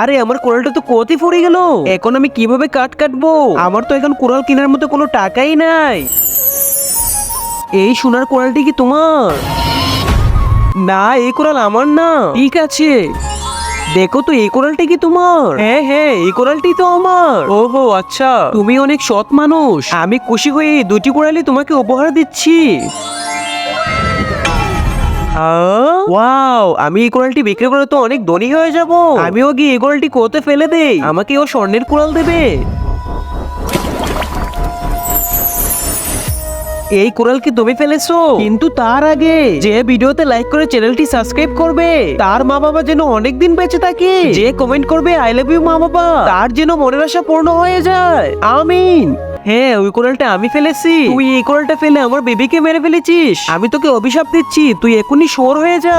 আরে, আমার কোরালটা তো কোয়াতে পড়ে গেল। এখন আমি কীভাবে কাট কাটবো? আমার তো এখন কোরাল কেনার মতো কোনো টাকাই নাই। এই সোনার কোরালটি কি তোমার? না, এই কোরাল আমার না। ঠিক আছে। দেখো তো, এই কোরালটি কি তোমার? হ্যাঁ হ্যাঁ এই কোরালটি তো আমার। ওহো আচ্ছা। তুমি অনেক সৎ মানুষ। আমি খুশি হয়ে দুটি কোরালই তোমাকে উপহার দিচ্ছি। ওয়াও আমি এই কোরালটি বিক্রি করে তো অনেক ধনী হয়ে যাব। আমিও গিয়ে এই কোরালটি কোতে ফেলে দেই। আমাকে ও স্বর্ণের কোরাল দেবে। এই কোরাল কি তুমি ফেলেছো? কিন্তু তার আগে যে ভিডিওতে লাইক করে চ্যানেলটি সাবস্ক্রাইব করবে তার মা বাবা যেন অনেক দিন বেঁচে থাকে। যে কমেন্ট করবে আই লাভ ইউ মা বাবা তার যেন মনের আশা পূর্ণ হয়ে যায়। আমিন। হ্যাঁ ওই কোরালটা আমি ফেলেছি। তুই এই কোরালটা ফেলে আমার বেবিকে মেরে ফেলেছিস। আমি তোকে অভিশাপ দিচ্ছি। তুই এখনই শোর হয়ে যা।